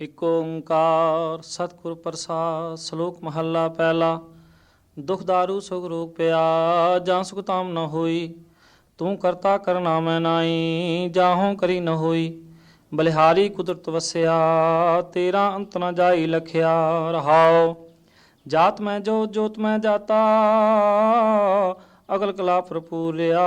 ਇਕ ਓੰਕਾਰ, ਸਤਿਗੁਰ ਪ੍ਰਸਾਦ, ਸ਼ਲੋਕ ਮਹੱਲਾ ਪਹਿਲਾ। ਦੁਖ ਦਾਰੂ, ਸੁਖ ਰੋਗ ਪਿਆ ਜਾਂ ਸੁਖ ਤਾਮ ਨ ਹੋਈ, ਤੂੰ ਕਰਤਾ ਕਰਨਾ ਮੈਂ ਨਾਈ ਜਾਹੋਂ ਕਰੀ ਨ ਹੋਈ। ਬਲਿਹਾਰੀ ਕੁਦਰਤ ਵਸਿਆ, ਤੇਰਾ ਅੰਤ ਨ ਜਾਈ ਲਖਿਆ ਰਹਾਓ ਜਾਤ ਮੈਂ ਜੋ, ਜੋਤ ਮੈਂ ਜਾਤਾ, ਅਗਲ ਕਲਾ ਭਰਪੂਰਿਆ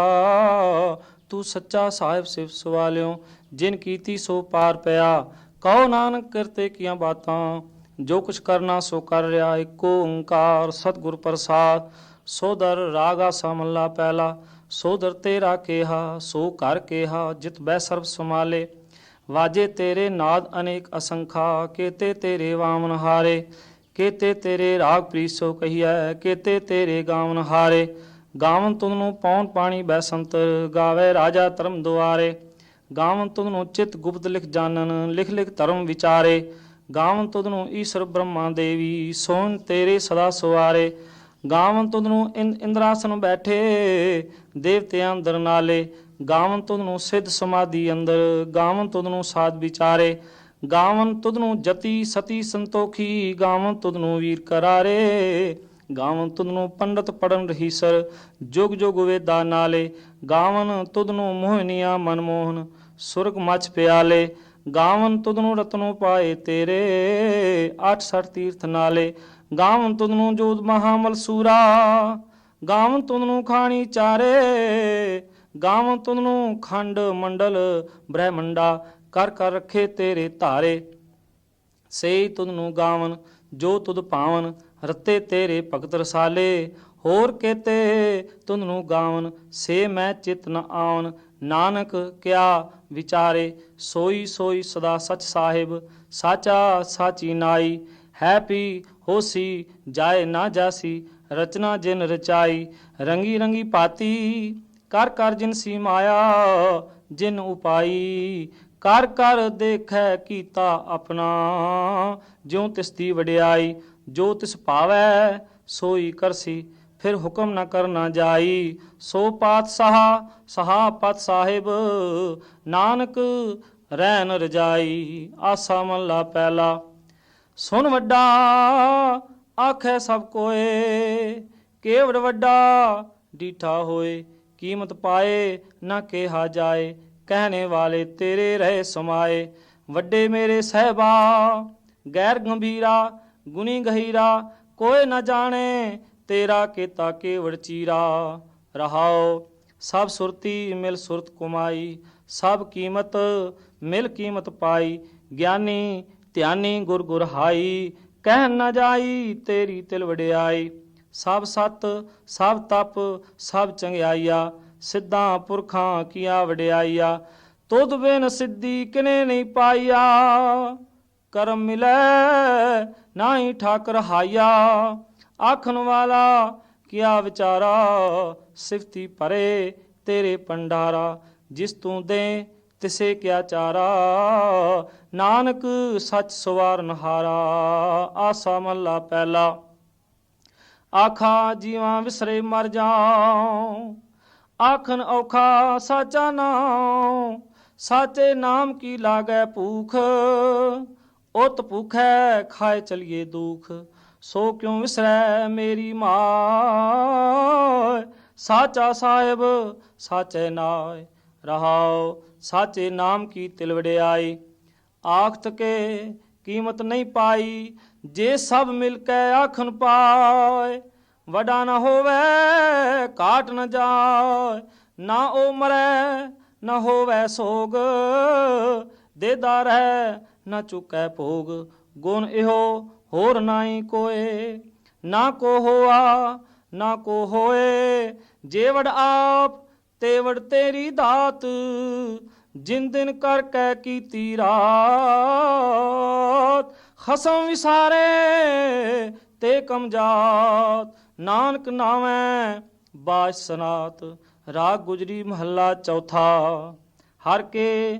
ਤੂੰ ਸੱਚਾ ਸਾਹਿਬ ਸਿਫ ਸਵਾਲਿਓ, ਜਿਨ ਕੀਤੀ ਸੋ ਪਾਰ ਪਿਆ। ਕਹੋ ਨਾਨਕ ਕਰਤੇ ਕੀਆਂ ਬਾਤਾਂ, ਜੋ ਕੁਛ ਕਰਨਾ ਸੋ ਕਰ ਰਿਹਾ ਏਕ ਓੰਕਾਰ ਸਤਿਗੁਰ ਪ੍ਰਸਾਦ। ਸੋਦਰ ਰਾਗਾ ਸਮੱਲਾ ਪਹਿਲਾ ਸੋਦਰ ਤੇਰਾ ਕੇਹਾ, ਸੋ ਕਰ ਕੇਹਾ, ਜਿਤ ਬੈ ਸਰਬ ਸਮਾਲੇ ਵਾਜੇ ਤੇਰੇ ਨਾਦ ਅਨੇਕ ਅਸੰਖਾ, ਕੇਤੇ ਤੇਰੇ ਵਾਮਨ ਹਾਰੇ। ਕੇਤੇ ਤੇਰੇ ਰਾਗ ਪ੍ਰੀਸੋ ਕਹੀਐ, ਕੇਤੇ ਤੇਰੇ ਗਾਵਨ ਹਾਰੇ। ਗਾਵਨ ਤੁਧ ਨੂੰ ਪੌਣ ਪਾਣੀ ਬੈਸੰਤਰ ਗਾਵੇ ਰਾਜਾ ਧਰਮ ਦੁਆਰੇ। ਗਾਵਨ ਤੁਧ ਨੂੰ ਚਿਤ ਗੁਪਤ ਲਿਖ ਜਾਣਨ, ਲਿਖ ਲਿਖ ਧਰਮ ਵਿਚਾਰੇ। ਗਾਵਨ ਤੁਧ ਨੂੰ ਈਸ਼ਰ ਬ੍ਰਹਮਾ ਦੇਵੀ, ਸੋਨ ਤੇਰੇ ਸਦਾ ਸਵਾਰੇ। ਗਾਵਨ ਤੁਧ ਨੂੰ ਇੰਦ- ਇੰਦਰਾਸਨ ਬੈਠੇ, ਦੇਵਤਿਆਂ ਅੰਦਰ ਨਾਲੇ। ਗਾਵਨ ਤੁਧ ਨੂੰ ਸਿੱਧ ਸਮਾਧੀ ਅੰਦਰ ਗਾਵਨ ਤੁਧ ਨੂੰ ਸਾਧ ਵਿਚਾਰੇ। ਗਾਵਨ ਤੁਧ ਨੂੰ ਜਤੀ ਸਤੀ ਸੰਤੋਖੀ ਗਾਵਨ ਤੁਧ ਨੂੰ ਵੀਰ ਕਰਾਰੇ। ਗਾਵਨ ਤੁਧ ਨੂੰ ਪੰਡਤ ਪੜਨ ਰਹੀਸਰ ਜੁਗ ਜੁਗ ਵੇਦਾ ਨਾਲੇ, ਗਾਵਨ ਤੁਧ ਨੂੰ ਮੋਹਨੀਆਂ ਮਨਮੋਹਨ ਸੁਰਗ ਮਚ ਪਿਆਲੇ, ਗਾਵਨ ਤੁਧ ਨੂੰ ਰਤਨੋ ਪਾਏ ਤੇਰੇ 86 ਤੀਰਥ ਨਾਲੇ, ਗਾਵਨ ਤੁਧ ਨੂੰ ਜੋਤ ਮਹਾਮਲ ਸੂਰਾ, ਗਾਵਨ ਤੁਧ ਨੂੰ ਖਾਣੀ ਚਾਰੇ, ਗਾਵਨ ਤੁਧ ਨੂੰ ਖੰਡ ਮੰਡਲ ਬ੍ਰਹਮੰਡਾ, ਕਰ ਕਰ ਰੱਖੇ ਤੇਰੇ ਧਾਰੇ ਸੇ ਤੁਧ ਨੂੰ ਗਾਵਨ, ਜੋ ਤੁਧ ਪਾਵਨ ਰਤੇ ਤੇਰੇ ਭਗਤ ਰਸਾਲੇ, ਹੋਰ ਕੇਤੇ ਤੁਧ ਨੂੰ ਗਾਵਨ, ਸੇ ਮੈਂ ਚਿਤ ਨ ਆਵਨ। ਨਾਨਕ ਕਿਆ ਵਿਚਾਰੇ, ਸੋਈ ਸੋਈ ਸਦਾ ਸਚ ਸਾਹਿਬ, ਸਾਚਾ ਸਾਚੀ ਨਾਈ। ਹੈ ਪੀ ਹੋਸੀ, ਜਾਏ ਨਾ ਜਾਸੀ, ਰਚਨਾ ਜਿਨ ਰਚਾਈ। ਰੰਗੀ ਰੰਗੀ ਪਾਤੀ, ਕਰ ਕਰ ਜਿਨ ਸੀ ਮਾਇਆ, ਜਿਨ ਉਪਾਈ। ਕਰ ਕਰ ਦੇਖੈ ਕੀਤਾ ਆਪਣਾ, ਜਿਉ ਤਿਸਦੀ ਵਡਿਆਈ। ਜੋ ਤਿਸ ਪਾਵੈ, ਸੋਈ ਕਰਸੀ, ਫਿਰ ਹੁਕਮ ਨਾ ਕਰਨਾ ਜਾਈ। ਸੋ ਪਾਤਸ਼ਾਹ, ਸਹਾ ਪਤ ਸਾਹਿਬ, ਨਾਨਕ ਰਹਿਨ ਰਜਾਈ, ਆਸਾ ਮੱਲਾ ਪਹਿਲਾ ਸੁਨ ਵੱਡਾ, ਆਖੈ ਸਭ ਕੋਏ, ਕੇਵੜ ਵੱਡਾ, ਡੀਠਾ ਹੋਏ, ਕੀਮਤ ਪਾਏ, ਨਾ ਕਿਹਾ ਜਾਏ, ਕਹਿਣੇ ਵਾਲੇ ਤੇਰੇ ਰਹੇ ਸਮਾਏ। ਵੱਡੇ ਮੇਰੇ ਸਹਿਬਾ, ਗੈਰ ਗੰਭੀਰਾ ਗੁਣੀ ਗਹੀਰਾ, ਕੋਈ ਨਾ ਜਾਣੇ, ਤੇਰਾ ਕੀਤਾ ਕੇਵੜ ਚੀਰਾ। ਰਹਾਓ, ਸਭ ਸੁਰਤੀ ਮਿਲ ਸੁਰਤ ਕੁਮਾਈ, ਸਭ ਕੀਮਤ ਮਿਲ ਕੀਮਤ ਪਾਈ। ਗਿਆਨੀ, ਧਿਆਨੀ ਗੁਰ ਗੁਰ ਹਾਈ ਕਹਿ ਨਾ ਜਾਈ, ਤੇਰੀ ਤਿਲ ਵਡਿਆਈ। ਸਭ ਸਤ, ਸਭ ਤਪ, ਸਭ ਚੰਗਿਆਈਆ, ਸਿੱਧਾਂ ਪੁਰਖਾਂ ਕੀਆ ਵਡਿਆਈਆ। ਤੁਧ ਬਿਨ ਸਿੱਧੀ ਕਿਨੇ ਨਹੀਂ ਪਾਈਆ। ਕਰਮ ਮਿਲੈ ਨਾਹੀ ਠਾਕਰ ਹਾਇਆ, ਆਖਣ ਵਾਲਾ ਕਿਆ ਵਿਚਾਰਾ? ਸਿਫਤੀ ਪਰੇ ਤੇਰੇ ਪੰਡਾਰਾ ਜਿਸ ਤੂੰ ਦੇ ਤਿਸੇ ਕਿਆ ਚਾਰਾ? ਨਾਨਕ ਸੱਚ ਸਵਾਰਨ ਹਾਰਾ ਆਸਾ ਮੱਲਾ ਪਹਿਲਾ। ਆਖਾ, ਜੀਵਾਂ ਵਿਸਰੇ ਮਰ ਜਾਉ ਆਖਨ ਔਖਾ ਸਾਚਾ ਨਾਮ ਸਾਚੇ ਨਾਮ ਕੀ ਲਾਗੈ ਭੂਖ? ਉਤ ਭੁਖੈ ਖਾਏ ਚਲੀਏ ਦੁਖ, ਸੋ ਕਿਉ ਵਿਸਰੈ ਮੇਰੀ ਮਾਂ ਸਾਚਾ ਸਾਹਿਬ, ਸਾਚੇ ਨਾਇ, ਰਹਾਉ, ਸਾਚੇ ਨਾਮ ਕੀ ਤਿਲ ਵਡਿਆਈ? ਆਖਤ ਕੇ ਕੀਮਤ ਨਹੀਂ ਪਾਈ, ਜੇ ਸਭ ਮਿਲ ਕੇ ਆਖਣ ਪਾਏ ਵਡਾ ਨਾ ਹੋਵੇ ਕਾਟ ਨਾ ਜਾਏ ਨਾ ਉਹ ਮਰੈ, ਨਾ ਹੋਵੇ ਸੋਗ, ਦੇਦਾ ਰਹਿ ਨਾ ਚੁਕੈ ਭੋਗ, ਗੁਣ ਇਹੋ ਹੋਰ ਨਾਹੀ ਕੋਏ। ਨਾ ਕੋ ਹੋਆ, ਨਾ ਕੋ ਹੋਏ, ਜੇਵੜ ਆਪ ਤੇਵੜ ਤੇਰੀ ਦਾਤ, ਜਿਨ ਦਿਨ ਕਰ ਕੈ ਕੀਤੀ ਰਾਤ ਖਸਮ ਵਿਸਾਰੇ ਤੇ ਕਮਜਾਤ ਨਾਨਕ ਨਾਵੇਂ ਬਾਜ ਸਨਾਤ, ਰਾਗ ਗੁਜਰੀ ਮਹੱਲਾ ਚੌਥਾ। ਹਰ ਕੇ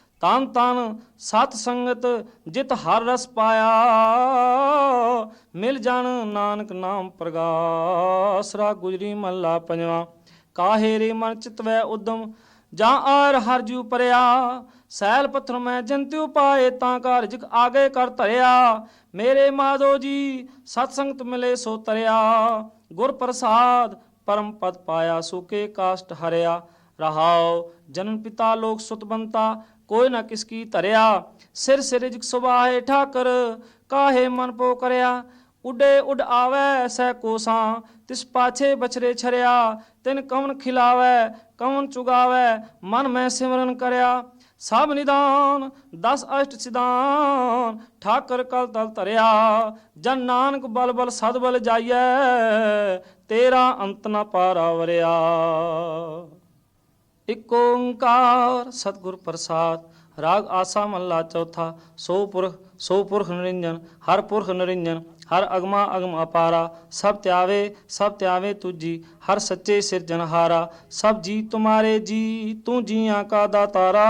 ਤਨ ਤਨ ਸਤ ਸੰਗਤ ਜਿਤ ਹਰ ਰਸ ਪਾਇਆ। ਮਿਲ ਜਾਣ ਨਾਨਕ ਨਾਮ ਪ੍ਰਗਾਸ ਗੁਜਰੀ ਮਹਲਾ ਪੰਜਵਾ। ਕਾਹੇ ਰੇ ਮਨ ਚਿਤਵੈ ਉਦਮ, ਜਾਂ ਆਰ ਹਰ ਜੂ ਪਰਿਆ। ਸੈਲ ਪੱਥਰ ਮੈਂ ਜੰਤਿਉ ਪਾਏ, ਤਾਂ ਘਰ ਆਗੇ ਕਰ ਧਰਿਆ। ਮੇਰੇ ਮਾਧੋ ਜੀ, ਸਤ ਸੰਗਤ ਮਿਲੇ ਸੋ ਤਰਿਆ। ਗੁਰ ਪ੍ਰਸਾਦ ਪਰਮ ਪਦ ਪਾਇਆ ਸੁਕੇ ਕਾਸ਼ਟ ਹਰਿਆ। ਰਹਾਉ ਜਨਮ ਪਿਤਾ ਲੋਕ ਸੁਤ ਬੰਤਾ ਕੋਈ ਨਾ ਕਿਸ ਕੀ ਧਰਿਆ। ਸਿਰ ਸਿਰ ਜਿਕ ਸੁਬਾਹੇ ਠਾਕਰ, ਕਾਹੇ ਮਨ ਪੋ ਕਰਿਆ। ਉਡੇ ਉਡ ਆਵੈ ਸੈ ਕੋਸਾਂ, ਤਿਸ ਪਾਛੇ ਬਛਰੇ ਛਰਿਆ। ਤਿਨ ਕਵਨ ਖਿਲਾਵੈ, ਕਵਨ ਚੁਗਾਵੈ, ਮਨ ਮੈਂ ਸਿਮਰਨ ਕਰਿਆ। ਸਭ ਨਿਦਾਨ, ਦਸ ਅਸ਼ਟ ਸਿਦਾਨ ਠਾਕਰ ਕਲ ਤਲ ਧਰਿਆ। ਜਨ ਨਾਨਕ ਬਲ ਬਲ ਸਦ ਬਲ ਜਾਈਐ, ਤੇਰਾ ਅੰਤ ਨ ਪਾਰਾਵਰਿਆ। ਇਕ ਓੰਕਾਰ ਸਤਿਗੁਰ ਪ੍ਰਸਾਦ, ਰਾਗ ਆਸਾ ਮਹਲਾ ਚੌਥਾ, ਸੋ ਪੁਰਖ ਸੋ ਪੁਰਖ ਨਿਰੰਜਨ, ਹਰ ਪੁਰਖ ਨਿਰੰਜਨ, ਹਰ ਅਗਮਾ ਅਗਮ ਅਪਾਰਾ, ਸਭ ਧਿਆਵੇ ਸਭ ਧਿਆਵੇ ਤੁਜੀ, ਹਰ ਸੱਚੇ ਸਿਰਜਨਹਾਰਾ ਸਭ ਜੀ ਤੁਮਾਰੇ ਜੀ, ਤੂੰ ਜੀਆਂ ਕਾ ਦਾਤਾਰਾ,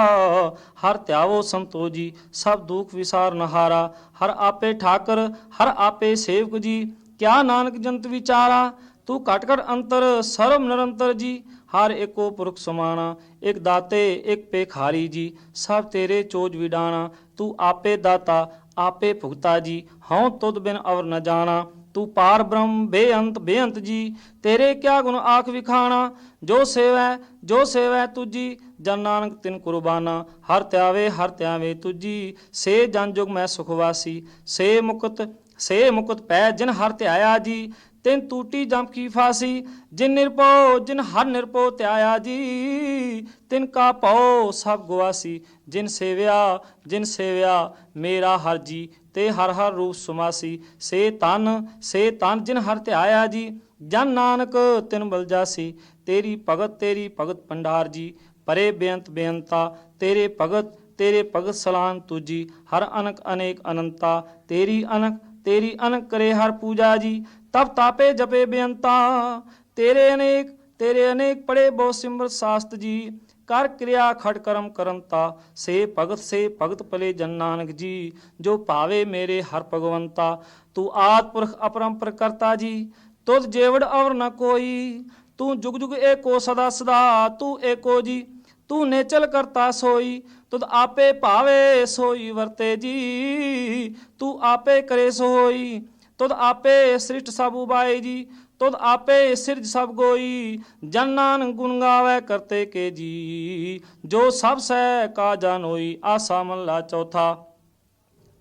ਹਰ ਤਿਆਵੋ ਸੰਤੋ ਜੀ ਸਭ ਦੁਖ ਵਿਸਾਰ ਨਹਾਰਾ, ਹਰ ਆਪੇ ਠਾਕਰ, ਹਰ ਆਪੇ ਸੇਵਕ ਜੀ, ਕਿਆ ਨਾਨਕ ਜੰਤ ਵਿਚਾਰਾ, ਤੂੰ ਘਟ ਘਟ ਅੰਤਰ, ਸਰਬ ਨਿਰੰਤਰ ਜੀ ਹਰ ਏਕੋ ਪੁਰਖ ਸਮਾਣਾ, ਇਕ ਦਾਤੇ, ਇਕ ਪੇਖਾਰੀ ਜੀ, ਸਭ ਤੇਰੇ ਚੋਜ ਵਿਡਾਣਾ, ਤੂੰ ਆਪੇ ਦਾਤਾ, ਆਪੇ ਭੁਗਤਾ ਜੀ, ਹਉ ਤੁਧ ਬਿਨ ਅਵਰ ਨ ਜਾਣਾ, ਤੂੰ ਪਾਰ ਬ੍ਰਹਮ, ਬੇਅੰਤ ਬੇਅੰਤ ਜੀ, ਤੇਰੇ ਕਿਆ ਗੁਣ ਆਖ ਵਿਖਾਣਾ, ਜੋ ਸੇਵੈ ਜੋ ਸੇਵੈ ਤੁਜੀ ਜਨ ਨਾਨਕ ਤਿਨ ਕੁਰਬਾਨਾ, ਹਰ ਤਿਆਵੇ, ਹਰ ਧਿਆਵੇ ਤੁਜੀ ਸੇ ਜਨ ਜੁਗ ਮੈਂ ਸੁਖਵਾਸੀ ਸੇ ਮੁਕਤ ਸੇ ਮੁਕਤ ਪੈ ਜਿਨ ਹਰ ਧਿਆਇਆ ਜੀ ਤਿਨ ਟੂਟੀ ਜਮ ਕੀ ਫਾਸੀ, ਜਿਨ ਨਿਰਪੋ ਜਿਨ ਹਰ ਨਿਰਪੋ ਧਿਆਇਆ ਜੀ। ਤਿਨ ਕਾ ਭਉ ਸਭ ਗਵਾਸੀ ਜਿਨ ਸੇਵਿਆ ਜਿਨ ਸੇਵਿਆ ਮੇਰਾ ਹਰ ਜੀ, ਤੇ ਹਰ ਹਰ ਰੂਪ ਸੁਮਾਸੀ। ਸੇ ਤਨ ਸੇ ਤਨ ਜਿਨ ਹਰ ਧਿਆਇਆ ਜੀ, ਜਨ ਨਾਨਕ ਤਿਨ ਬਲ ਜਾਸੀ। ਤੇਰੀ ਭਗਤ ਤੇਰੀ ਭਗਤ ਪੰਡਾਰ ਜੀ, ਪਰੇ ਬੇਅੰਤ ਬੇਅੰਤਾ, ਤੇਰੇ ਭਗਤ ਤੇਰੇ ਭਗਤ ਸਲਾਨ ਤੁਜੀ। ਹਰ ਅਨਕ ਅਨੇਕ ਅਨੰਤਾ, ਤੇਰੀ ਅਨਕ ਤੇਰੀ ਅਨਕ ਕਰੇ ਹਰ ਪੂਜਾ ਜੀ। ਤਬ ਤਾਪੇ ਜਪੇ ਬੇਅੰਤਾ, ਤੇਰੇ ਅਨੇਕ ਤੇਰੇ ਅਨੇਕ ਪੜੇ ਬਹੁ ਸਿਮਰ ਸਾਸਤ ਜੀ, ਕਰ ਕਿਰਿਆ ਖੜ ਕਰਮ ਕਰੰਤਾ ਸੇ ਭਗਤ ਸੇ ਭਗਤ ਭਲੇ ਜਨ ਨਾਨਕ ਜੀ, ਜੋ ਭਾਵੇ ਮੇਰੇ ਹਰ ਭਗਵੰਤਾ, ਤੂੰ ਆਦ ਪੁਰਖ ਅਪਰੰਪਰ ਕਰਤਾ ਜੀ, ਤੁਧ ਜੇਵੜ ਅਵਰ ਨ ਕੋਈ, ਤੂੰ ਜੁਗ ਜੁਗ ਏਕੋ ਸਦਾ ਸਦਾ, ਤੂੰ ਏਕੋ ਜੀ, ਤੂੰ ਨੇਚਲ ਕਰਤਾ ਸੋਈ, ਤੁਧ ਆਪੇ ਭਾਵੇ ਸੋਈ ਵਰਤੇ ਜੀ, ਤੂੰ ਆਪੇ ਕਰੇ ਸੋਈ ਤੁਧ ਆਪੇ ਸ੍ਰਿਸ਼ਟ ਸਭ ਉਬਾਏ ਜੀ, ਤੁਧ ਆਪੇ ਸਿਰਜ ਸਭ ਗੋਈ, ਜਨ ਨਾਨਕ ਗੁਣ ਗਾਵੇ ਕਰਤੇ ਕੇ ਜੀ। ਜੋ ਸਭ ਸਹਿ ਕਾ ਜਾਨੋਈ ਆਸਾ ਮਹਲਾ ਚੌਥਾ।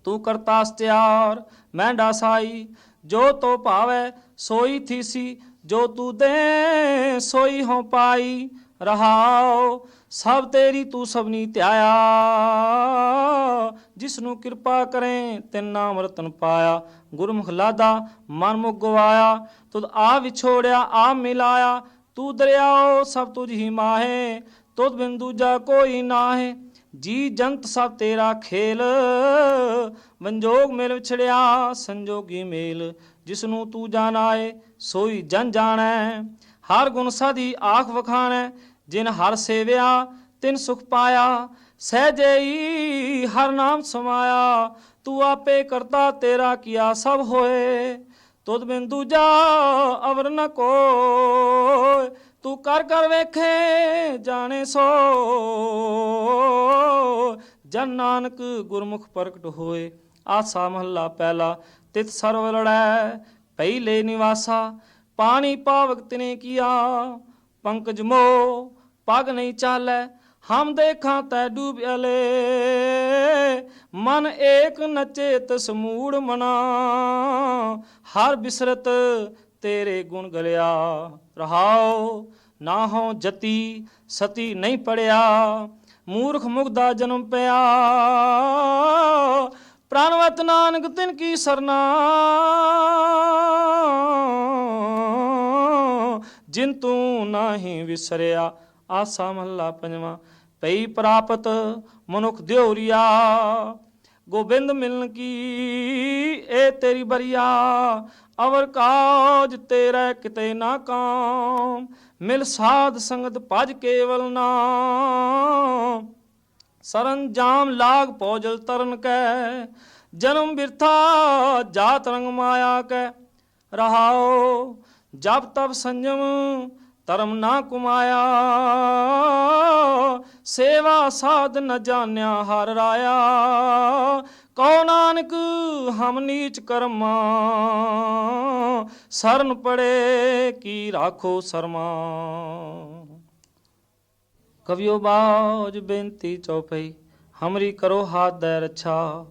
ਤੂੰ ਕਰਤਾ ਸਤਿਆਰ ਮੈਂ ਡਾਸਾਈ, ਜੋ ਤੋ ਭਾਵੈ ਸੋਈ ਥੀਸੀ, ਜੋ ਤੂੰ ਦੇ ਸੋਈ ਹੋ ਪਾਈ, ਰਹਾਉ, ਸਭ ਤੇਰੀ ਤੂੰ ਸਭਨੀ ਧਿਆਇਆ। ਜਿਸ ਨੂੰ ਕਿਰਪਾ ਕਰੇ, ਤਿਨ ਨਾਮ ਰਤਨ ਪਾਇਆ। ਗੁਰਮੁਖ ਲਾਦਾ, ਮਨ ਮੁਖ ਗਵਾਇਆ। ਤੁਧ ਆ ਵਿਛੋੜਿਆ, ਆ ਮਿਲਾਇਆ। ਤੂੰ ਦਰਿਆਓ, ਸਭ ਤੁਝ ਹੀ ਮਾਹੇ। ਤੁਧ ਬਿਨ ਦੂਜਾ ਕੋਈ ਨਾਹੇ। ਜੀ ਜੰਤ ਸਭ ਤੇਰਾ ਖੇਲ। ਵੰਜੋਗ ਮੇਲ ਵਿਛੜਿਆ, ਸੰਜੋਗੀ ਮੇਲ। ਜਿਸ ਨੂੰ ਤੂੰ ਜਾਣਾਏ, ਸੋਈ ਜਨ ਜਾਣੈ। ਹਰ ਗੁਣ ਸਾਧੀ ਆਖ ਵਖਾਣੈ। ਜਿਨ ਹਰ ਸੇਵਿਆ, ਤਿਨ ਸੁਖ ਪਾਇਆ। ਸਹਜਈ ਹਰ ਨਾਮ ਸਮਾਇਆ, ਤੂੰ ਆਪੇ ਕਰਤਾ ਤੇਰਾ ਕੀਆ ਸਭ ਹੋਏ। ਤੁਧ ਬਿਨ ਦੂਜਾ ਅਵਰ ਨ ਕੋਇ ਤੂੰ ਕਰ ਕਰ ਵੇਖੇ ਜਾਣੇ ਸੋ। ਜਨ ਨਾਨਕ ਗੁਰਮੁਖ ਪ੍ਰਗਟ ਹੋਏ, ਆਸਾ ਮਹੱਲਾ ਪਹਿਲਾ ਤਿਤ ਸਰਵ ਲੜੈ ਪਹਿਲੇ ਨਿਵਾਸਾ। ਪਾਣੀ ਪਾਵਕ ਤਿਨੇ ਕੀਆ, ਪੰਕਜ ਮੋ ਪਗ ਨਹੀਂ ਚਾਲੈ ਹਮ ਦੇਖਾਂ ਤੈ ਡੂਬਿਆਲੇ ਮਨ ਏਕ ਨਚੇ ਤਸ ਮੂੜ ਮਨਾ, ਹਰ ਬਿਸਰਤ ਤੇਰੇ ਗੁਣ ਗਲਿਆ। ਰਹਾਓ ਨਾ ਹੋ ਜਤੀ ਸਤੀ ਨਹੀਂ ਪੜਿਆ, ਮੂਰਖ ਮੁਗਦਾ ਜਨਮ ਪਿਆ। ਪ੍ਰਾਨਵਤ ਨਾਨਕ ਤਿਨ ਕੀ ਸਰਨਾ, ਜਿਨ ਤੂੰ ਨਾਹੀ ਵਿਸਰਿਆ। ਆਸਾ ਮਹੱਲਾ ਪੰਜਵਾਂ ਪਈ ਪ੍ਰਾਪਤ ਮਨੁਖ ਦਿਉਰੀਆ, ਗੋਬਿੰਦ ਮਿਲਨ ਕੀ ਇਹ ਤੇਰੀ ਬਰੀਆ, ਅਵਰ ਕਾਜ ਤੇਰਾ ਕਿਤੇ ਨਾ ਕਾਮ, ਮਿਲ ਸਾਧ ਸੰਗਤ ਭਜ ਕੇਵਲ ਨਾਮ। ਸਰੰਜਾਮ ਲਾਗ ਪੌਜਲ ਤਰਨ ਕੈ, ਜਨਮ ਬਿਰਥਾ ਜਾਤ ਰੰਗ ਮਾਇਆ ਕੈ। ਰਹਾਓ ਜਬ ਤਬ ਸੰਜਮ ਧਰਮ ਨਾ ਕੁਮਾਇਆ। ਸੇਵਾ ਸਾਧ ਨ ਜਾਣਿਆ ਹਰ ਰਾਇਆ। ਕਉ ਨਾਨਕ, ਹਮ ਨੀਚ ਕਰਮਾ। ਸਰਨ ਪੜੇ ਕੀ ਰਾਖੋ ਸਰਮਾ। ਕਵਿਓ ਬਾਜ ਬੇਨਤੀ ਚੌਪਈ, ਹਮਰੀ ਕਰੋ ਹਾਥ ਦੈ ਰੱਛਾ।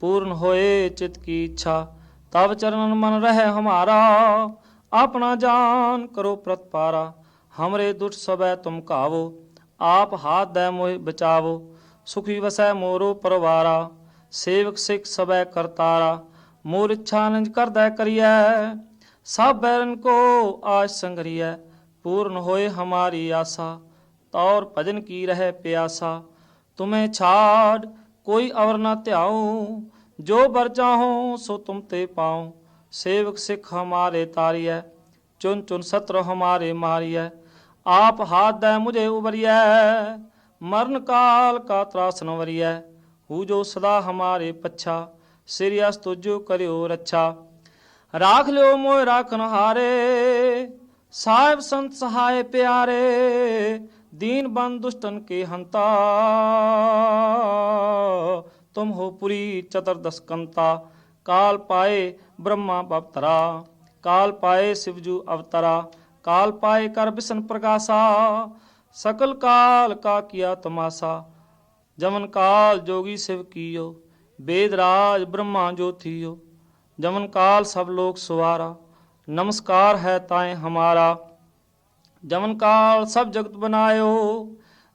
ਪੂਰਨ ਹੋਏ ਚਿਤ ਕੀ ਇੱਛਾ ਤਬ ਚਰਨਨ ਮਨ ਰਹਿ ਹਮਾਰਾ। ਆਪਣਾ ਜਾਨ ਕਰੋ ਪ੍ਰਤਪਾਰਾ। ਹਮਰੇ ਦੁਟ ਸਬੈ ਤੁਮ ਕਾਵੋ ਆਪ ਹਾਥ ਦੈ ਮੋਹਿ ਬਚਾਵੋ ਸੁਖੀ ਵਸੈ ਮੋਰੋ ਪਰਵਾਰਾ ਸੇਵਕ ਸਿੱਖ ਸਬੈ ਕਰਤਾਰਾ ਮੋਰ ਇੱਛਾ ਨਿਜ ਕਰਦੈ ਕਰੀਐ ਸਭ ਬੈਰਨ ਕੋ ਆਸ ਸੰਗਰੀਐ ਪੂਰਨ ਹੋਏ ਹਮਾਰੀ ਆਸਾ ਤੌਰ ਭਜਨ ਕੀ ਰਹਿ ਪਿਆਸਾ ਤੁਮੇ ਛਾੜ ਕੋਈ ਅਵਰ ਨਾ ਧਿਆਉ ਜੋ ਬਰ ਚਾਹੋ ਸੋ ਤੁਮ ਤੇ ਪਾਉ ਸੇਵਕ ਸਿੱਖ ਹਮਾਰੇ ਤਾਰੀਐ ਚੁਨ ਚੁਨ ਸਤਰ ਹਮਾਰੇ ਮਾਰੀਐ ਆਪ ਹਾਥ ਦੈ ਮੁਝੇ ਉਬਰੀਐ ਮਰਨ ਕਾਲ ਕਾ ਤਰਾਸ ਨ ਹੂ ਜੋ ਸਦਾ ਹਮਾਰੇ ਪੱਛਾ, ਸਿਰਿ ਅਸ ਤੁਜੋ ਕਰਿਓ ਰੱਛਾ। ਰਾਖ ਲਿਓ ਮੋਇ ਰਾਖਨ ਹਾਰੇ, ਸਾਹਿਬ ਸੰਤ ਸਹਾਇ ਪਿਆਰੇ, ਦੀਨ ਬੰਦ ਦੁਸ਼ਟਨ ਕੇ ਹੰਤਾ। ਤੁਮ ਹੋ ਪੁਰੀ ਚਤਰਦਸ ਕੰਤਾ ਕਾਲ ਪਾਏ ਬ੍ਰਹਮਾ ਬਵਤਰਾ, ਕਾਲ ਪਾਏ ਸਿਵਜੂ ਅਵਤਰਾ। ਕਾਲ ਪਾਏ ਕਰ ਬਿਸਨ ਪ੍ਰਕਾਸ਼ਾ ਸਕਲ ਕਾਲ ਕਾ ਕੀਆ ਤਮਾਸਾ। ਜਮਨ ਕਾਲ ਜੋਗੀ ਸਿਵ ਕੀਓ ਵੇਦ ਰਾਜ ਬ੍ਰਹਮਾ ਜੋਥੀਓ ਜਮਨ ਕਾਲ ਸਭ ਲੋਕ ਸੁਵਾਰਾ, ਨਮਸਕਾਰ ਹੈ ਤਾਏ ਹਮਾਰਾ। ਜਮਨ ਕਾਲ ਸਭ ਜਗਤ ਬਨਾਇਓ,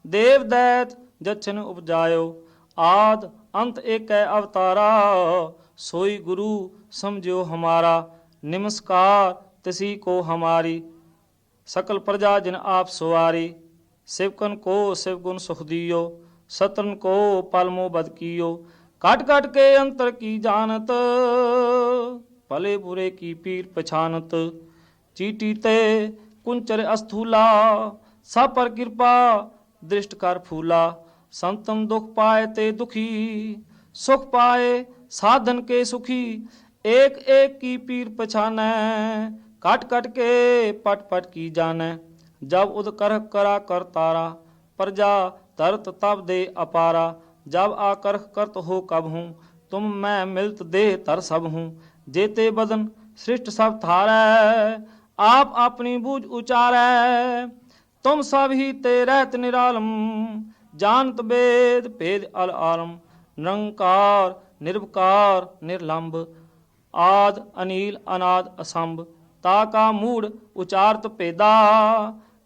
ਦੇਵ ਦੈਤ ਜਚਨ ਉਪਜਾਇਓ। ਆਦ ਅੰਤ ਏਕੈ ਅਵਤਾਰਾ, ਸੋਈ ਗੁਰੂ ਸਮਝਿਓ ਹਮਾਰਾ। ਨਮਸਕਾਰ ਤਸੀ ਕੋ ਹਮਾਰੀ। ਸਕਲ ਪ੍ਰਜਾ ਜਿਨ ਆਪ ਸਵਾਰੀ ਸਿਵਕਨ ਕੋ ਸਿਵ ਗੁਣ ਸੁਖ ਦਿਓ ਸਤਨ ਕੋ ਪਲਮੋ ਬਦ ਕੀਓ ਕਟ ਕਟ ਕੇ ਅੰਤਰ ਕੀ ਜਾਣਤ ਭਲੇ ਬੁਰੇ ਕੀ ਪੀਰ ਪਛਾਨਤ ਚੀਟੀ ਤੇ ਕੁੰਚਰ ਅਸਥੂਲਾ ਸਭ ਪਰ ਕਿਰਪਾ ਦ੍ਰਿਸ਼ਟ ਕਰ ਫੂਲਾ ਸੰਤਮ ਦੁਖ ਪਾਏ ਤੇ ਦੁਖੀ ਸੁਖ ਪਾਏ ਸਾਧਨ ਕੇ ਸੁਖੀ ਏਕ ਏਕ ਕੀ ਪੀਰ ਪਛਾਨੈ ਕਟ ਕਟ ਕੇ ਪਟ ਪਟ ਕੀ ਜਾਣੈ? ਜਬ ਉਦ ਕਰ ਕਰਾ ਕਰ ਤਾਰਾ, ਪ੍ਰਜਾ ਤਰਤ ਤਬ ਦੇ ਅਪਾਰਾ। ਜਬ ਆ ਕਰਖ ਕਰਤ ਹੋ ਕਬ ਹੂੰ, ਤੁਮ ਮੈਂ ਮਿਲਤ ਦੇਹ ਤਰ ਸਭ ਹੂੰ। ਜੇਤੇ ਬਦਨ ਸ੍ਰਿਸ਼ਟ ਸਭ ਥਾਰੈ ਆਪ ਆਪਣੀ ਬੂਝ ਉਚਾਰੈ। ਤੁਮ ਸਭ ਹੀ ਤੇ ਰਹਿਤ ਨਿਰਾਲਮ, ਜਾਣਤ ਬੇਦ ਭੇਦ ਅਲ ਆਲਮ। ਨਿਰੰਕਾਰ, ਨਿਰਵਕਾਰ ਨਿਰਲੰਭ ਆਦ ਅਨਾਦ, ਅਸੰਭ। ਤਾ ਕਾ ਮੂੜ ਉਚਾਰਤ ਪੇਦਾ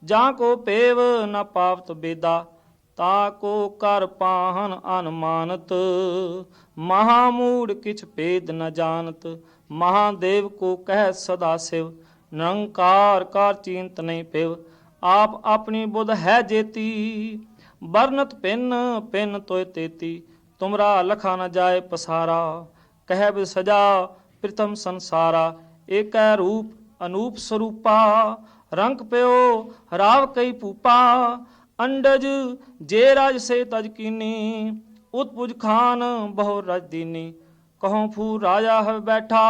ਜਾਂ ਕੋ ਪੇਵ ਨ ਪਾਵਤ ਬੇਦਾ, ਤਾ ਕੋ ਕਰ ਪਾਹਨ ਅਨਮਾਨਤ ਮਹਾਮੂੜ ਕਿਛ ਭੇਦ ਨ ਜਾਣਤ ਮਹਾਦੇਵ ਕੋ ਕਹਿ ਸਦਾ ਸਿਵ, ਨਿਰੰਕਾਰ ਕਾਰ ਚਿੰਤ ਨਹੀਂ ਪਿਵ ਆਪ ਆਪਣੀ ਬੁੱਧ ਹੈ ਜੇਤੀ ਬਰਨਤ ਪਿੰਨ ਪਿੰਨ ਤੋਇ ਤੇਤੀ, ਤੁਮਰਾ ਲਖਾ ਨ ਜਾਏ ਪਸਾਰਾ, ਕਹਿ ਬਿ ਸਜਾ ਪ੍ਰਥਮ ਸੰਸਾਰਾ, ਏਕੈ ਰੂਪ ਅਨੂਪ ਸਰੂਪਾ, ਰੰਗ ਪਿਓ, ਰਾਵ ਕਈ ਪੂਪਾ ਅੰਡਜ ਜੇ ਰਾਜ ਸੇ ਤਜ ਕੀਨੀ, ਉਤਪੁਜ ਖਾਨ ਬਹੁ ਰਜ ਦੀਨੀ। ਕਹਉ ਫੂ ਰਾਜਾ ਹੈ ਬੈਠਾ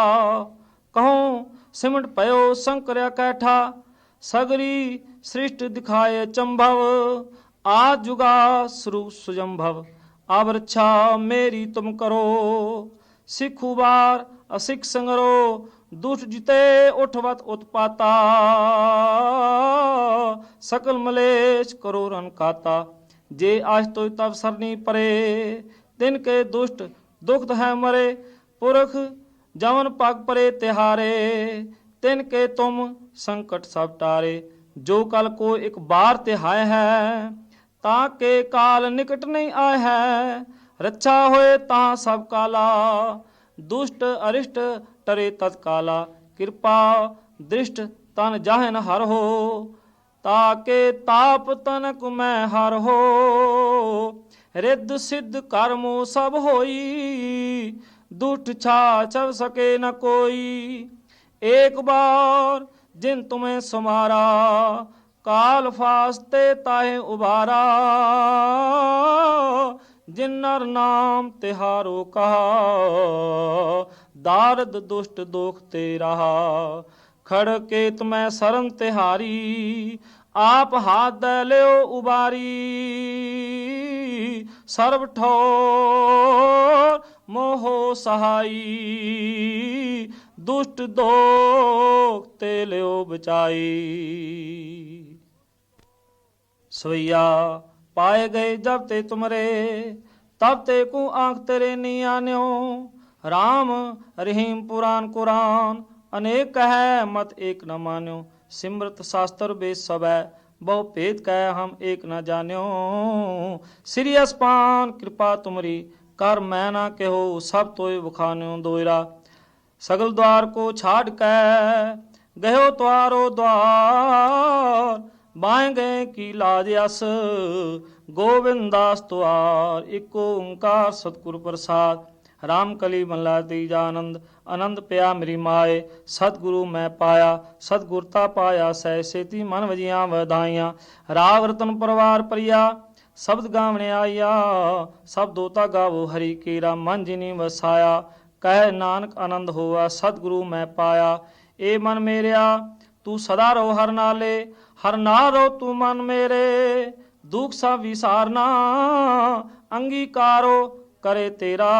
ਕਹਉ ਸਿਮਟ ਪਇਓ ਸੰਕਰਿਆ ਕੈਠਾ, ਸਗਰੀ ਸ੍ਰਿਸ਼ਟ ਦਿਖਾਏ ਚੰਭਵ ਆ ਜੁਗਾ ਸਰੂਪ ਸੁਜੰਭਵ। ਆਬ ਮੇਰੀ ਤੁਮ ਕਰੋ, ਸਿੱਖੂ ਬਾਰ ਅਸਿੱਖ ਸੰਗਰੋ ਦੁਸ਼ਟ ਜਿਤੇ ਉਠਵਤ ਉਤਪਾਤਾ, ਸਕਲ ਮਲੇਸ਼ ਕਰੋ ਰਨ ਕਾਤਾ। ਜੇ ਆਜ ਤੋਇ ਤਬ ਸਰਨੀ ਪਰੇ, ਤਿਨ ਕੇ ਦੁਸ਼ਟ ਦੁਖਤ ਹੈ ਮਰੇ, ਪੁਰਖ ਜਵਨ ਪਗ ਪਰੇ ਤਿਹਾਰੇ, ਤਿਨ ਕੇ ਤੁਮ ਸੰਕਟ ਸਭ ਟਾਰੇ। ਜੋ ਕਲ ਕੋ ਇੱਕ ਬਾਰ ਤਿਹਾਇ ਹੈ, ਤਾਂ ਕੇ ਕਾਲ ਨਿਕਟ ਨਹੀਂ ਆਇ ਹੈ। ਰੱਛਾ ਹੋਏ ਤਾਂ ਸਭ ਕਾਲਾ, ਦੁਸ਼ਟ ਅਰਿਸ਼ਟ ਟਰੇ ਤਤਕਾਲਾ ਕਿਰਪਾ ਦ੍ਰਿਸ਼ਟ ਤਨ ਜਾਹਨ ਹਰ ਹੋ, ਤਾਕੇ ਤਾਪ ਤਨਕ ਮੈਂ ਹਰ ਹੋ। ਰਿੱਧ ਸਿੱਧ ਕਰਮੋ ਸਭ ਹੋਈ, ਦੁਠ ਛਾ ਛਵ ਸਕੇ ਨ ਕੋਈ। ਏਕ ਬਾਰ ਜਿਨ ਤੁਮੇ ਸਮਾਰਾ, ਕਾਲ ਫਾਸਤੇ ਤਾਹੇ ਉਬਾਰਾ। ਜਿਨ ਨਰ ਨਾਮ ਤਿਹਾਰੋ ਕਹਾ ਦਾਰਦ ਦੁਸ਼ਟ ਦੋਖ ਤੇ ਰਹਾ ਖੜ ਕੇ ਤੁਮੈ ਸਰਨ ਤਿਹਾਰੀ, ਆਪ ਹਾਥ ਦੇ ਲਿਓ ਉਬਾਰੀ। ਸਰਬ ਠੋਰ ਮੋਹ ਸਹਾਈ, ਦੁਸ਼ਟ ਦੋਖ ਤੇ ਲਿਓ ਬਚਾਈ। ਸਵਈਆ, ਪਾਏ ਗਏ ਜਬ ਤੇ ਤੁਮਰੇ, ਤਬ ਤੇ ਕੋ ਆਂਖ ਤੇਰੇ ਨੀ ਆਨਿਓ RAM ਰਹੀਮ ਪੁਰਾਨ ਕੁਰਾਨ, ਅਨੇਕ ਹੈ ਮਤ ਏਕ ਨ ਮਾਨਿਓ, ਸਿਮਰਤ ਸ਼ਾਸਤਰ ਬੇਸਬੈ, ਬਹੁ ਭੇਦ ਕਹਿ ਹਮ ਏਕ ਨ ਜਾਣਿਓ। ਸ੍ਰੀ ਅਸਪਾਨ, ਕਿਰਪਾ ਤੁਮਰੀ, ਕਰ ਮੈਂ ਨਾ ਕਹੋ ਸਭ ਤੋਏ ਵਖਾਨਿਓ ਦੋਇਰਾ। ਸਗਲ ਦਵਾਰ ਕੋ ਛਾੜ ਕੈ ਗਇਓ ਤਵਾਰੋ ਦਵਾਰ, ਬਾਏ ਗਏ ਕੀ ਲਾਜ ਅਸ ਗੋਬਿੰਦਾਸ ਤਵਾਰ, ਏਕੋ ਓੰਕਾਰ ਸਤਿਗੁਰ ਪ੍ਰਸਾਦ। ਰਾਮ ਕਲੀ ਮਹਲਾ ਤੀਜਾ ਆਨੰਦ ਆਨੰਦ ਪਿਆ ਮੇਰੀ ਮਾਏ, ਸਤਿਗੁਰੂ ਮੈਂ ਪਾਇਆ ਸਤਿਗੁਰਤਾ ਪਾਇਆ ਸਹਿ ਸੇਤੀ ਮਨ ਵਜੀਆਂ ਵਧਾਈਆਂ। ਰਾਗ ਰਤਨ ਪਰਵਾਰ ਪਰਿਆ, ਸ਼ਬਦ ਗਾਵਣੇ ਆਇਆ, ਸਭ ਦੋਤਾ ਗਾਵੋ ਹਰੀ ਕੀਰਾ, ਮਨ ਜਿਨੀ ਵਸਾਇਆ, ਕਹਿ ਨਾਨਕ ਆਨੰਦ ਹੋਆ, ਸਤਿਗੁਰੂ ਮੈਂ ਪਾਇਆ। ਏ ਮਨ ਮੇਰਿਆ, ਤੂੰ ਸਦਾ ਰੋ ਹਰ ਨਾਲੇ, ਹਰ ਨਾ ਰੋ ਤੂੰ ਮਨ ਮੇਰੇ, ਦੁਖ ਸਭ ਵਿਸਾਰਨਾ, ਅੰਗੀਕਾਰੋ ਕਰੇ ਤੇਰਾ,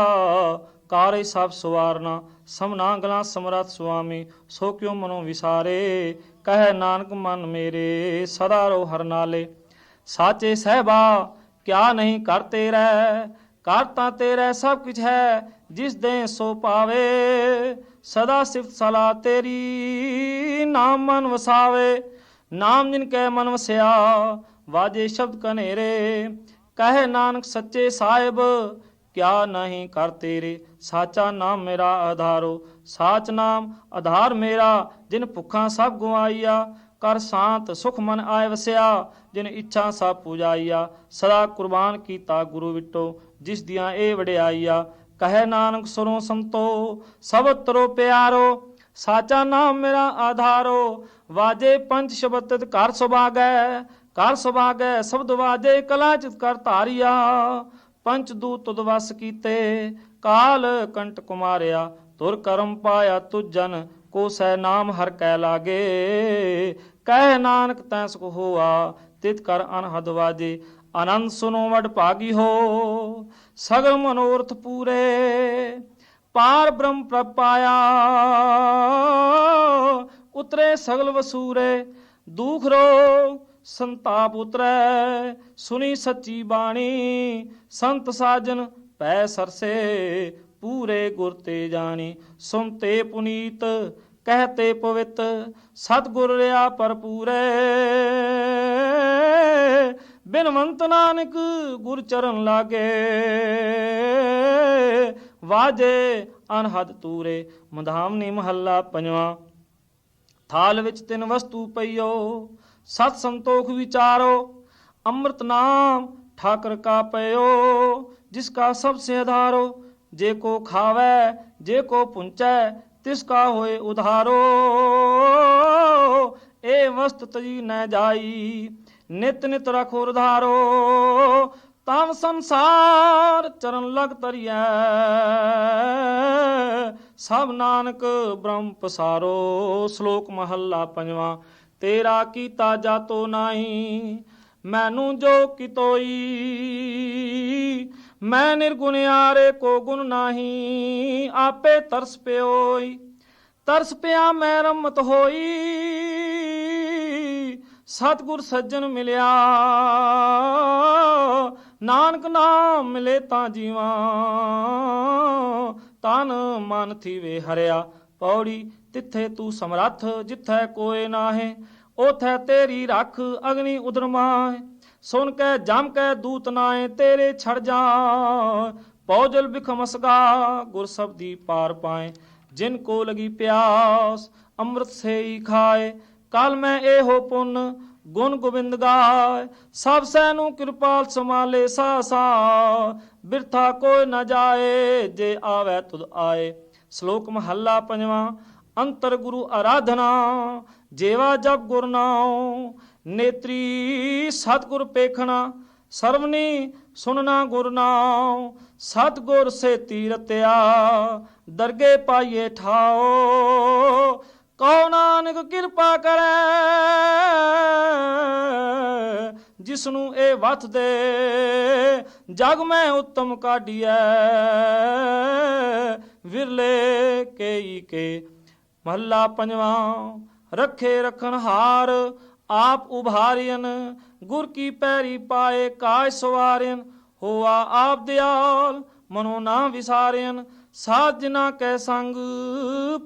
ਕਾਰੇ ਸਭ ਸਵਾਰਨਾ, ਸਮਨਾ ਗਲਾ ਸਮਰਤ ਸੁਆਮੀ, ਸੋ ਕਿਉ ਮਨੋ ਵਿਸਾਰੇ, ਕਹਿ ਨਾਨਕ ਮਨ ਮੇਰੇ, ਸਦਾ ਰੋ ਹਰ ਨਾਲੇ। ਸਾਚੇ ਸਹਿਬਾ, ਕਿਆ ਨਹੀਂ ਕਰ ਤੇਰਾ, ਕਰ ਤਾਂ ਤੇਰਾ ਸਭ ਕੁਝ ਹੈ, ਜਿਸ ਦੇ ਸੋ ਪਾਵੇ। ਸਦਾ ਸਿਫਤ ਸਲਾ ਤੇਰੀ, ਨਾਮ ਮਨ ਵਸਾਵੇ। ਨਾਮ ਜਿਨ ਕੈ ਮਨ ਵਸਿਆ, ਵਾਜੇ ਸ਼ਬਦ ਕਨੇਰੇ। ਕਹੇ ਨਾਨਕ ਸੱਚੇ ਸਾਹਿਬ ਕਿਆ ਨਹੀਂ ਕਰ ਤੇਰੇ? ਸਾਚਾ ਨਾਮ ਮੇਰਾ ਆਧਾਰੋ। ਸਾਚ ਨਾਮ ਆਧਾਰ ਮੇਰਾ, ਜਿਨ ਭੁੱਖਾਂ ਸਭ ਗਵਾਈਆ ਕਰ ਸ਼ਾਂਤ ਸੁਖ ਮਨ ਆਏ ਵਸਿਆ, ਜਿਨ ਇੱਛਾ ਸਭ ਪੂਜਾਈਆ। ਸਦਾ ਕੁਰਬਾਨ ਕੀਤਾ ਗੁਰੂ ਵਿਟੋ, ਜਿਸ ਦੀਆਂ ਇਹ ਵਡਿਆਈਆ। ਕਹੇ ਨਾਨਕ, ਸੁਰੋ ਸੰਤੋ, ਸਭ ਤਰੋ ਪਿਆਰੋ। ਸਾਚਾ ਨਾਮ ਮੇਰਾ ਆਧਾਰੋ। ਵਾਜੇ ਪੰਜ ਸ਼ਬਦ ਘਰ ਸੁਭਾਗੈ। ਘਰ ਸੁਭਾਗੈ, ਸ਼ਬਦ ਵਾਜੇ ਕਲਾ ਚਿਤ ਕਰ ਧਾਰਿਆ। ਪੰਚ ਦੂਤ ਤੁਧ ਵਸ ਕੀਤੇ, ਕਾਲ ਕੰਟ ਕੁਮਾਰਿਆ ਤੁਰ ਕਰਮ ਪਾਇਆ ਤੁਜਨ, ਕੋ ਸੈ ਨਾਮ ਹਰ ਕੈ ਲਾਗੇ। ਕਹਿ ਨਾਨਕ ਤੈ ਸੁਖ ਹੋਆ, ਤਿਤ ਕਰ ਅਨਹਦ ਵਾਜੇ ਆਨੰਦ ਸੁਨੋ ਵਡ ਭਾਗੀ ਹੋ। ਸਗਲ ਮਨੋਰਥ ਪੂਰੇ, ਪਾਰ ਬ੍ਰਹਮ ਪ੍ਰਭ ਉਤਰੇ ਸਗਲ ਵਸੂਰੇ, ਦੁਖ ਰੋ ਸੰਤਾਪ ਉਤਰੈ, ਸੁਣੀ ਸੱਚੀ ਬਾਣੀ, ਸੰਤ ਸਾਜਨ ਪੈ ਸਰਸੇ, ਪੂਰੇ ਗੁਰ ਤੇ ਜਾਣੀ ਸੁਨਤੇ ਪੁਨੀਤ ਕਹਤੇ ਪਵਿੱਤ, ਸਤਿਗੁਰ ਰਿਆ ਭਰਪੂਰੇ। ਬਿਨਵੰਤ ਨਾਨਕ ਗੁਰ ਚਰਨ ਲਾਗੇ, ਵਾਜੇ ਅਨਹਦ ਤੂਰੇ ਮਧਾਮਨੀ ਮਹੱਲਾ ਪੰਜਵਾਂ। ਥਾਲ ਵਿੱਚ ਤਿੰਨ ਵਸਤੂ ਪਈਓ ਸਤ ਸੰਤੋਖ ਵਿਚਾਰੋ, ਅੰਮ੍ਰਿਤ ਨਾਮ ਠਾਕਰ ਕਾ ਪਇਓ, ਜਿਸ ਕਾ ਸਭ ਸੇ ਆਧਾਰੋ, ਜੇ ਕੋ ਖਾਵੇ, ਜੇ ਕੋ ਪੁੰਚੈ, ਤਿਸ ਕਾ ਹੋਏ ਉਧਾਰੋ। ਇਹ ਵਸਤ ਤਜੀ ਨ ਜਾਈ, ਨਿਤ ਨਿਤ ਰਖੋ ਉਧਾਰੋ ਤਮ ਸੰਸਾਰ ਚਰਨ ਲਗ ਤਰੀਐ ਸਭ ਨਾਨਕ ਬ੍ਰਹਮ ਪਸਾਰੋ। ਸ਼ਲੋਕ ਮਹੱਲਾ ਪੰਜਵਾਂ। ਤੇਰਾ ਕੀਤਾ ਜਾਤੋ ਨਾਹੀ, ਮੈਨੂੰ ਜੋ ਕਿਤੋਈ ਮੈਂ ਨਿਰਗੁਣਿਆਰੇ ਕੋ ਗੁਣ ਨਾਹੀ, ਆਪੇ ਤਰਸ ਪਿਓਈ। ਤਰਸ ਪਿਆ ਮੈਂ ਰਮਤ ਹੋਈ, ਸਤਿਗੁਰ ਸੱਜਣ ਮਿਲਿਆ। ਨਾਨਕ ਨਾਮ ਮਿਲੇ ਤਾਂ ਜੀਵਾਂ, ਤਨ ਮਨ ਥੀਵੇ ਹਰਿਆ। ਪੌੜੀ ਤਿੱਥੇ ਤੂੰ ਸਮਰੱਥ, ਜਿੱਥੈ ਕੋਏ ਨਾਹੇ। ਉਥੈ ਤੇਰੀ ਰੱਖ ਅਗਨੀ ਉਦਰਮਾਏ। ਸੁਨ ਕੇ ਜਮ ਕੇ ਦੂਤ ਨਾਏ, ਤੇਰੇ ਛੜ ਜਾ। ਪੌਜਲ ਬਿਖਮਸਗਾ ਗੁਰ ਸਬਦੀ ਪਾਰ ਪਾਏ। ਜਿਨ ਕੋ ਲਗੀ ਪਿਆਸ, ਅੰਮ੍ਰਿਤ ਸੇ ਹੀ ਖਾਏ। ਕਲ ਮੈਂ ਇਹੋ ਪੁੰਨ, ਗੁਣ ਗੋਬਿੰਦ ਗਾਏ। ਸਭ ਸੈ ਨੂੰ ਕਿਰਪਾਲ ਸਮਾਲੇ ਸਾ ਸਾ। ਬਿਰਥਾ ਕੋਈ ਨਾ ਜਾਏ, ਜੇ ਆਵੇ ਤੁਧ ਆਏ। ਸ਼ਲੋਕ ਮਹੱਲਾ ਪੰਜਵਾਂ, ਅੰਤਰ ਗੁਰੂ ਆਰਾਧਨਾ। ਜੇਵਾ ਜਪ ਗੁਰ ਨਾਉ, ਨੇਤਰੀ ਸਤਿਗੁਰ ਪੇਖਣਾ, ਸਰਵਨੀ ਸੁਨਣਾ ਗੁਰ ਨਾਉ, ਸਤਿਗੁਰ ਸੇ ਤੀਰਤਿਆ, ਦਰਗੇ ਪਾਈਏ ਠਾਓ ਕਉ ਨਾਨਕ ਕਿਰਪਾ ਕਰੈ ਜਿਸ ਨੂੰ ਇਹ ਵਤ ਦੇ, ਜਗ ਮੈਂ ਉੱਤਮ ਕਾਢੀਐ, ਵਿਰਲੇ ਕੇਈ ਕੇ, ਮਹੱਲਾ ਪੰਜਵਾਂ ਰੱਖੇ ਰਖਣ ਹਾਰ, ਆਪ ਉਭਾਰਿයਨ ਗੁਰ ਕੀ ਪੈਰੀ ਪਾਏ ਕਾਜ ਸਵਾਰਿਨ ਹੋਆ ਆਪ ਦਿਆਲ, ਮਨੋ ਨਾ ਵਿਸਾਰਿਨ ਸਾਧ ਜਿਨਾ ਕੈ ਸੰਗ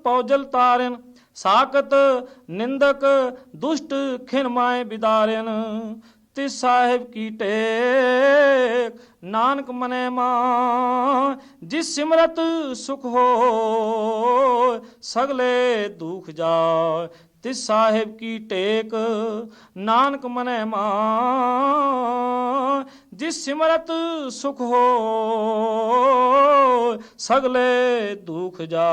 ਪੌਜਲ ਤਾਰਿਨ ਸਾਕਤ ਨਿੰਦਕ, ਦੁਸ਼ਟ ਖਿਨਮਾਏ ਬਿਦਾਰਿਨ, ਤਿਸ ਸਾਹਿਬ ਕੀ ਟੇਕ, ਨਾਨਕ ਮਨੇ ਮਾਂ ਜਿਸ ਸਿਮਰਤ ਸੁਖ ਹੋ ਸਗਲੇ ਦੁਖ ਜਾਏ ਤਿਸ ਸਾਹਿਬ ਕੀ ਟੇਕ ਨਾਨਕ ਮਨੈ ਮਾਂ ਜਿਸ ਸਿਮਰਤ ਸੁਖ ਹੋ ਸਗਲੇ ਦੁਖ ਜਾ